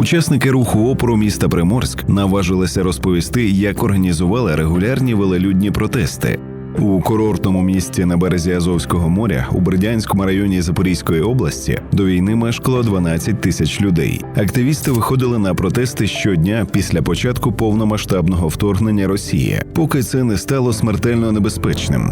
Учасники руху опору міста Приморськ наважилися розповісти, як організували регулярні велелюдні протести. У курортному місті на березі Азовського моря у Бердянському районі Запорізької області до війни мешкало 12 тисяч людей. Активісти виходили на протести щодня після початку повномасштабного вторгнення Росії, поки це не стало смертельно небезпечним.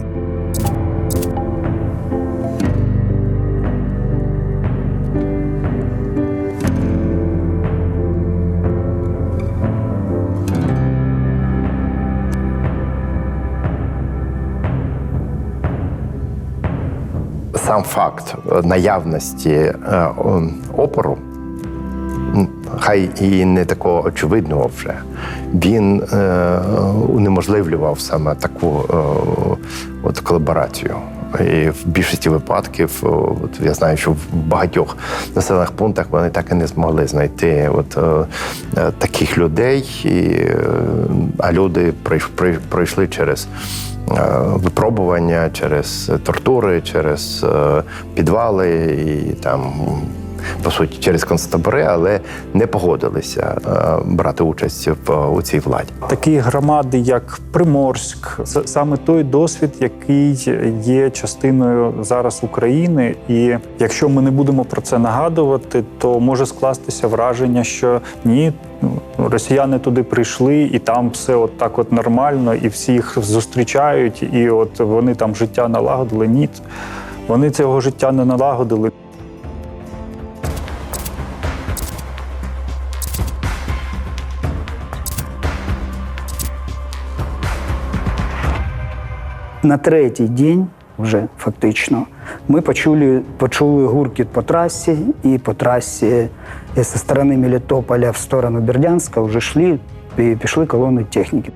Сам факт е, наявності е, опору, хай і не такого очевидного вже, він е, унеможливлював саме таку от колаборацію. І в більшості випадків, от я знаю, що в багатьох населених пунктах вони так і не змогли знайти от, е, е, таких людей, і, е, а люди пройш- прой- пройшли через е, випробування, через тортури, через підвали і там. По суті, через концтабори, але не погодилися е, брати участь в у цій владі. Такі громади, як Приморськ, це саме той досвід, який є частиною зараз України. І якщо ми не будемо про це нагадувати, то може скластися враження, що ні. ну, Росіяни туди прийшли, і там все от так от нормально, і всі їх зустрічають, і от вони там життя налагодили. Ні, вони цього життя не налагодили. На третій день, вже фактично, ми почули, почули гуркіт по трасі, і по трасі зі сторони Мелітополя в сторону Бердянська вже йшли, і пішли колони техніки.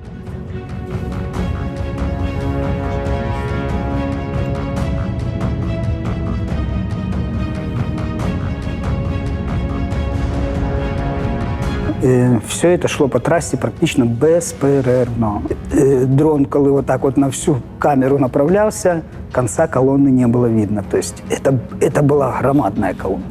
Все це йшло по трасі практично безперервно. Е, Дрон, коли отак от на всю камеру направлявся, кінця колони не було видно. Тобто це була громадна колона.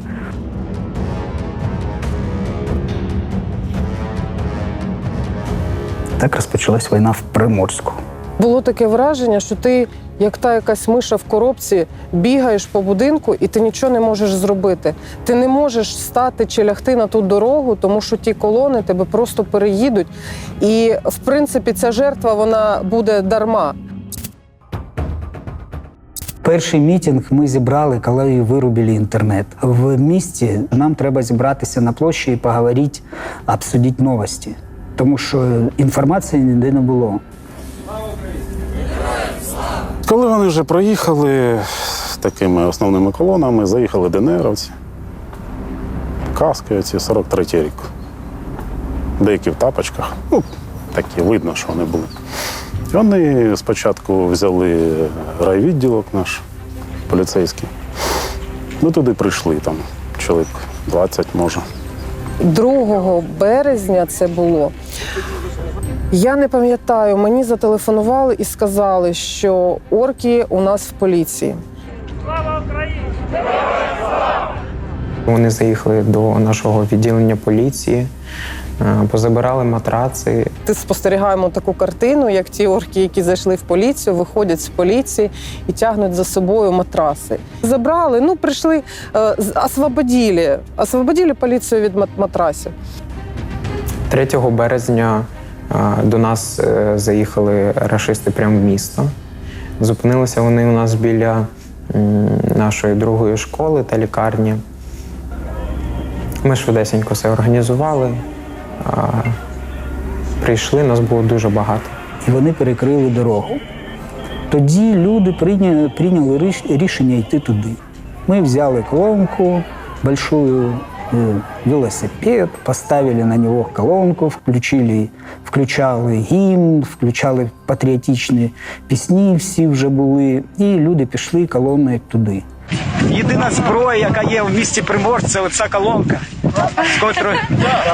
Так розпочалась війна в Приморську. Було таке враження, що ти, як та якась миша в коробці, бігаєш по будинку і ти нічого не можеш зробити. Ти не можеш стати чи лягти на ту дорогу, тому що ті колони тебе просто переїдуть. І в принципі ця жертва вона буде дарма. Перший мітинг ми зібрали, коли вирубили інтернет. В місті нам треба зібратися на площі і поговорити, обсудити новості, тому що інформації ніде не було. Коли вони вже проїхали такими основними колонами, заїхали ДНРовці, каски оці 43-й рік. Деякі в тапочках. Ну, такі видно, що вони були. І вони спочатку взяли райвідділок наш поліцейський. Ми туди прийшли, там чоловік 20 може. 2 березня це було. Я не пам'ятаю, мені зателефонували і сказали, що орки у нас в поліції. Слава Україні! Вони заїхали до нашого відділення поліції, е, позабирали матраци. Ти спостерігаємо таку картину, як ті орки, які зайшли в поліцію, виходять з поліції і тягнуть за собою матраси. Забрали, ну прийшли, е, з- освободили, освободили поліцію від мат- матрасів. 3 березня е, до нас е, заїхали рашисти прямо в місто. Зупинилися вони у нас біля нашої другої школи та лікарні. Ми швидесенько все організували. Прийшли, нас було дуже багато. і вони перекрили дорогу. Тоді люди прийняли, рішення йти туди. Ми взяли колонку, большую велосипед, поставили на нього колонку, включили, включали гімн, включали патріотичні пісні, всі вже були, і люди пішли колоною туди. Єдина зброя, яка є в місті Приморськ, це оця колонка, з котрої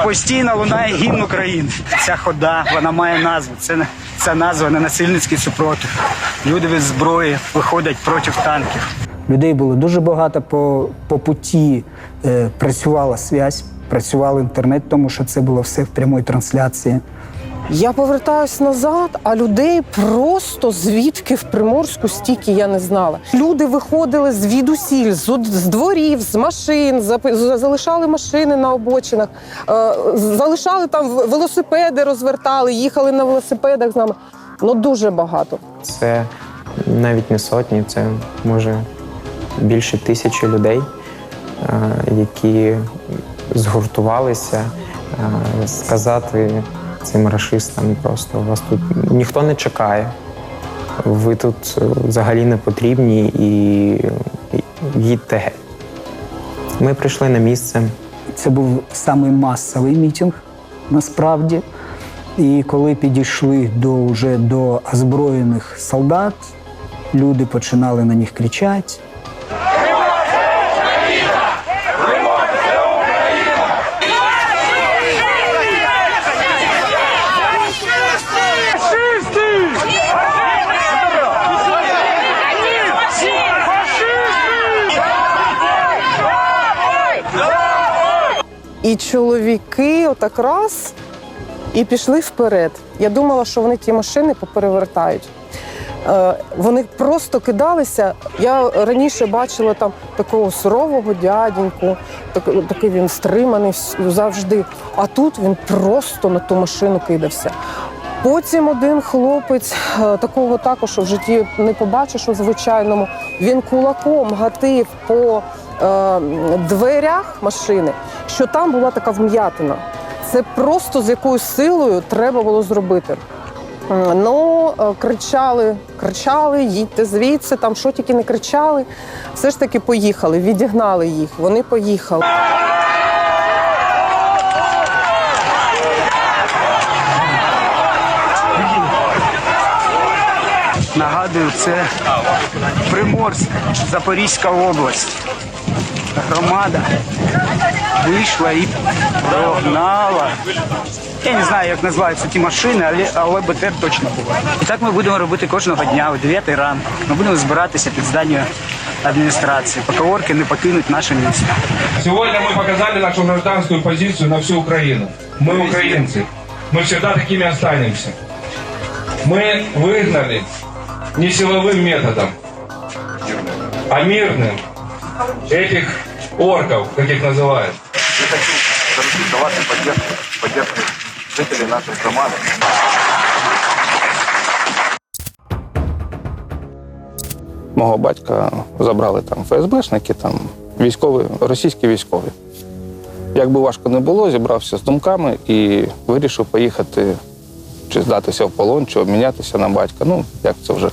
постійно лунає гімн України. Ця хода, вона має назву. Це ця назва ненасильницький супротив. Люди без зброї виходять проти танків. Людей було дуже багато по, по путі е, працювала связь. працював інтернет, тому що це було все в прямій трансляції. Я повертаюсь назад, а людей просто звідки в Приморську стільки я не знала. Люди виходили звідусіль, з, дворів, з машин, залишали машини на обочинах, е, залишали там велосипеди, розвертали, їхали на велосипедах з нами. Ну дуже багато. Це навіть не сотні, це може більше тисячі людей, е, які згуртувалися е, сказати цим рашистам просто вас тут ніхто не чекає. Ви тут е, взагалі не потрібні і їдьте геть. Ми прийшли на місце. Це був самий масовий мітинг насправді. І коли підійшли до, вже до озброєних солдат, люди починали на них кричати. І чоловіки отак раз і пішли вперед. Я думала, що вони ті машини поперевертають. Е, Вони просто кидалися. Я раніше бачила там такого сурового дяденьку, так- такий він стриманий завжди. А тут він просто на ту машину кидався. Потім один хлопець, е, такого також в житті не побачиш у звичайному. Він кулаком гатив по дверях машини, що там була така вм'ятина. Це просто з якою силою треба було зробити. Ну, е, кричали, кричали, їдьте звідси, там що тільки не кричали. Все ж таки поїхали, відігнали їх. Вони поїхали. Нагадую, це Приморськ, Запорізька область. Громада вийшла і прогнала. Я не знаю, як називаються ті машини, але, але БТР точно було. І так ми будемо робити кожного дня о 9 ранку. Ми будемо збиратися під зданням адміністрації, поки орки не покинуть наше місто. Сегодня мы показали нашу гражданскую позицию на всю Украину. Мы украинцы. Мы всегда такими останемся. Мы выгнали не силовым методом, а мирным этих орков, как их называют. зарекомендовать поддержку, поддержку жителей нашей громады. Мого батька забрали там ФСБшники, там військові, російські військові. Як би важко не було, зібрався з думками і вирішив поїхати чи здатися в полон, чи обмінятися на батька. Ну, як це вже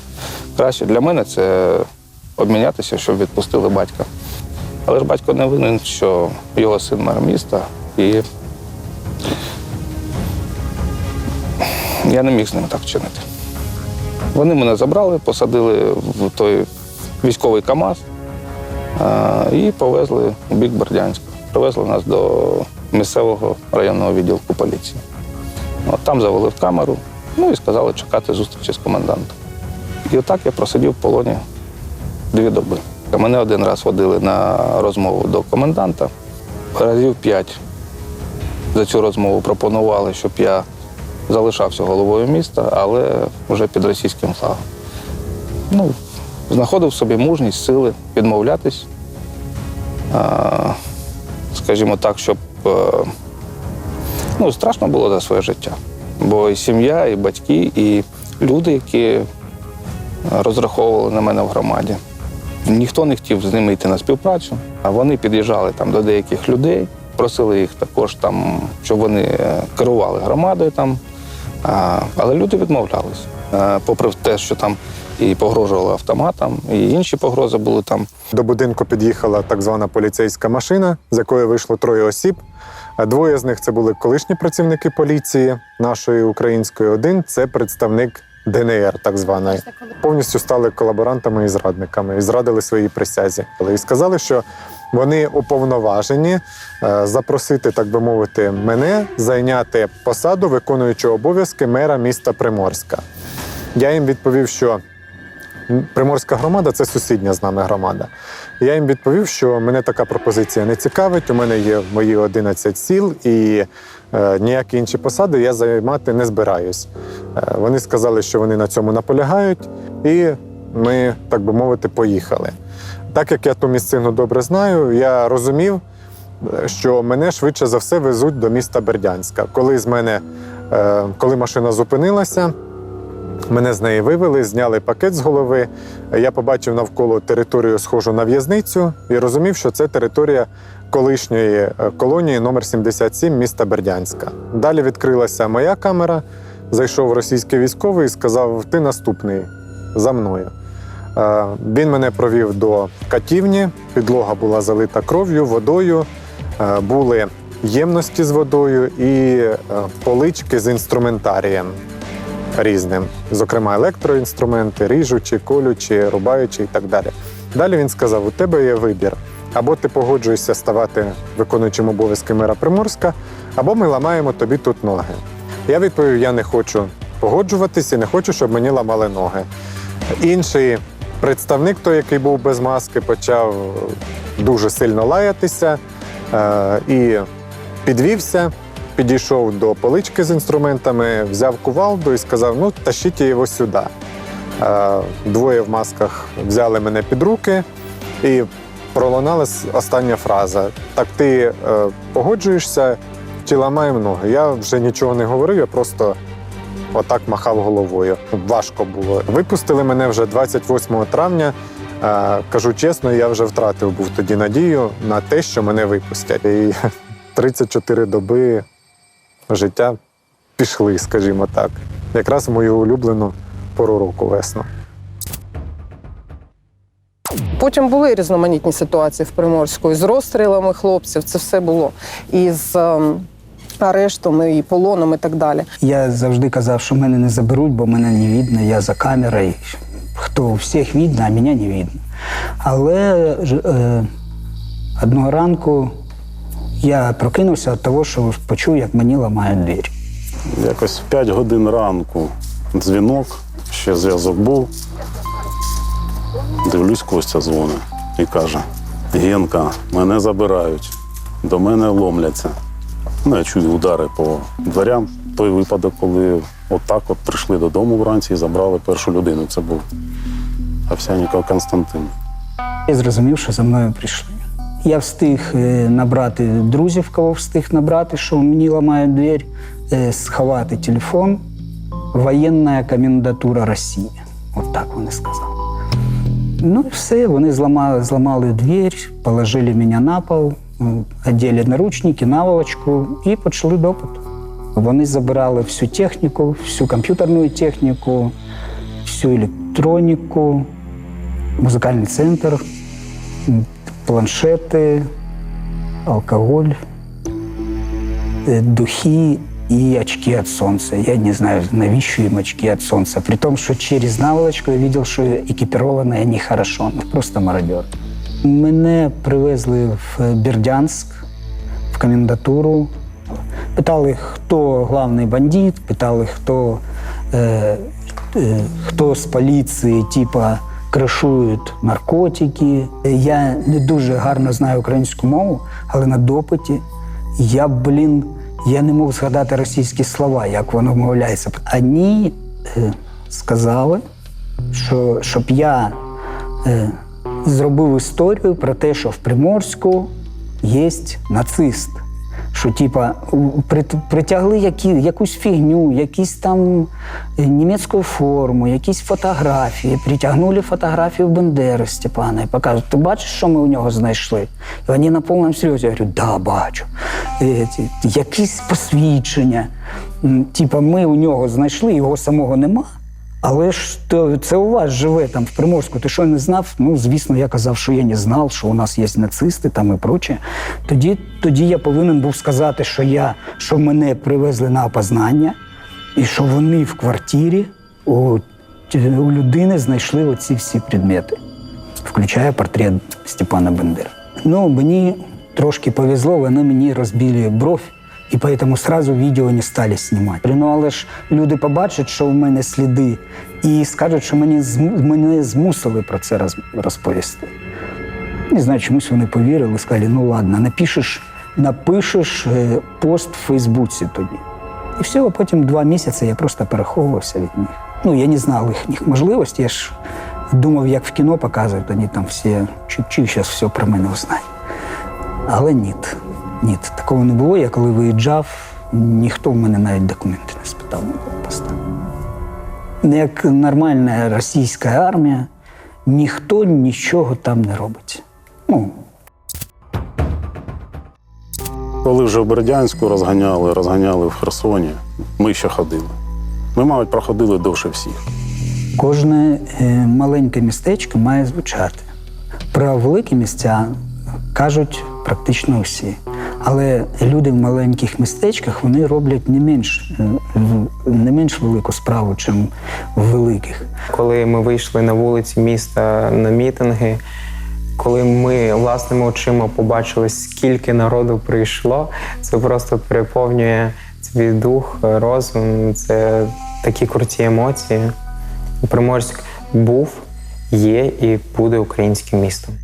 краще. Для мене це обмінятися, щоб відпустили батька. Але ж батько не винен, що його син мер міста, і я не міг з ним так чинити. Вони мене забрали, посадили в той військовий КАМАЗ і повезли у бік Бердянська. Привезли нас до місцевого районного відділку поліції. От, там завели в камеру, ну і сказали чекати зустрічі з комендантом. І отак я просидів в полоні дві доби. Мене один раз водили на розмову до коменданта. Разів п'ять за цю розмову пропонували, щоб я залишався головою міста, але вже під російським флагом. Ну, знаходив собі мужність, сили відмовлятись, скажімо так, щоб е, ну, страшно було за своє життя. Бо і сім'я, і батьки, і люди, які розраховували на мене в громаді. Ніхто не хотів з ними йти на співпрацю, а вони під'їжджали там до деяких людей, просили їх також там, щоб вони е, керували громадою там. Але люди відмовлялись. Е, Попри те, що там і погрожували автоматом, і інші погрози були там. До будинку під'їхала так звана поліцейська машина, з якої вийшло троє осіб. Двоє з них це були колишні працівники поліції нашої української. Один це представник ДНР, так званої. Повністю стали колаборантами і зрадниками і зрадили своїй присязі. І сказали, що вони уповноважені е, запросити, так би мовити, мене зайняти посаду виконуючого обов'язки мера міста Приморська. Я їм відповів, що Приморська громада це сусідня з нами громада. Я їм відповів, що мене така пропозиція не цікавить. У мене є мої 11 сіл і е, ніякі інші посади я займати не збираюсь. Е, вони сказали, що вони на цьому наполягають, і ми, так би мовити, поїхали. Так як я ту місцину добре знаю, я розумів, е, що мене швидше за все везуть до міста Бердянська. Коли з мене, е, коли машина зупинилася, Мене з неї вивели, зняли пакет з голови. Я побачив навколо територію, схожу на в'язницю, і розумів, що це територія колишньої е, колонії номер 77 міста Бердянська. Далі відкрилася моя камера, зайшов російський військовий і сказав: Ти наступний за мною. Е, Він мене провів до катівні, підлога була залита кров'ю, водою, е, були ємності з водою і полички з інструментарієм різним, зокрема електроінструменти, ріжучі, колючі, рубаючі і так далі. Далі він сказав: у тебе є вибір. Або ти погоджуєшся ставати виконуючим обов'язки мера Приморська, або ми ламаємо тобі тут ноги. Я відповів: я не хочу погоджуватися і не хочу, щоб мені ламали ноги. Інший представник, той, який був без маски, почав дуже сильно лаятися е, і підвівся, підійшов до полички з інструментами, взяв кувалду і сказав: ну, тащіть його сюди. Е, Двоє в масках взяли мене під руки і пролунала остання фраза: Так ти е, погоджуєшся чи ламаємо ноги? Я вже нічого не говорив, я просто отак махав головою. Важко було. Випустили мене вже 28 травня. Е, Кажу чесно, я вже втратив був тоді надію на те, що мене випустять. І 34 доби життя пішли, скажімо так, якраз в мою улюблену пору року весну. Потім були різноманітні ситуації в Приморську і з розстрілами хлопців. Це все було. І з ем, арештом, і полоном, і так далі. Я завжди казав, що мене не заберуть, бо мене не видно, я за камерою. Хто всіх видно, а мене не видно. Але ж, е, одного ранку я прокинувся від того, що почув, як мені ламають двері. Якось в 5 годин ранку дзвінок, ще зв'язок був. Дивлюсь, Костя дзвонить і каже: Генка, мене забирають, до мене ломляться. Ну, я чую удари по дверям. Той випадок, коли отак от прийшли додому вранці і забрали першу людину. Це був Овсяніков Константин. Я зрозумів, що за мною прийшли. Я встиг е, набрати друзів, кого встиг набрати, що мені ламають двері, е, сховати телефон. Воєнна комендатура Росії. От так вони сказали. Ну і все, вони зламали, зламали двір, положили мене на пол, м, одели наручники, наволочку і почали допит. Вони забирали всю техніку, всю комп'ютерну техніку, всю електроніку, музикальний центр, м, Планшети, алкоголь, е, духи и очки от солнца. Я не знаю, навіщо їм очки от солнца. При том, что через наволочку я видел, что экипированы они хорошо. Ну, просто мародер. Мене привезли в Бердянськ, в комендатуру. Питали, хто главний бандит, питали, хто, е, е, хто з поліції, типа, кришують наркотики. Я не дуже гарно знаю українську мову, але на допиті я, блін, я не мог згадати російські слова, як воно вмовляється. Вони е, сказали, що щоб я е, зробив історію про те, що в Приморську є нацист. Що, типа, притягли які, якусь фігню, якісь там німецьку форму, якісь фотографії, притягнули фотографію Бендери Степана і показують, ти бачиш, що ми у нього знайшли? І вони на повному серйозі я говорю, да, бачу. Якісь посвідчення. Типа, ми у нього знайшли, його самого нема. Але ж то, це у вас живе там в Приморську. Ти що не знав? Ну, звісно, я казав, що я не знав, що у нас є нацисти там і проче. Тоді, тоді я повинен був сказати, що я, що мене привезли на опознання, і що вони в квартирі у, у людини знайшли оці всі предмети, включає портрет Степана Бендери. Ну, мені трошки повезло, вони мені розбили бровь І поэтому сразу відео не стали знімати. Ну але ж люди побачать, що в мене сліди, і скажуть, що мені мене змусили про це розповісти. Не знаю, чомусь вони повірили, сказали, ну ладно, напишеш, напишеш е, пост в Фейсбуці тоді. І все, а потім два місяці я просто переховувався від них. Ну, я не знав їхніх можливостей, я ж думав, як в кіно показують, вони там всі чуть-чуть зараз все про мене узнають. Але ні, ні, такого не було. Я коли виїжджав, ніхто в мене навіть документи не спитав на блокпостах. Як нормальна російська армія, ніхто нічого там не робить. Ну, Коли вже в Бердянську розганяли, розганяли в Херсоні, ми ще ходили. Ми, мабуть, проходили довше всіх. Кожне е, маленьке містечко має звучати. Про великі місця кажуть практично всі. Але люди в маленьких містечках вони роблять не менш, е, не менш велику справу, ніж в великих. Коли ми вийшли на вулиці міста на мітинги, коли ми власними очима побачили, скільки народу прийшло, це просто переповнює свій дух, розум. Це такі круті емоції. Приморськ був, є і буде українським містом.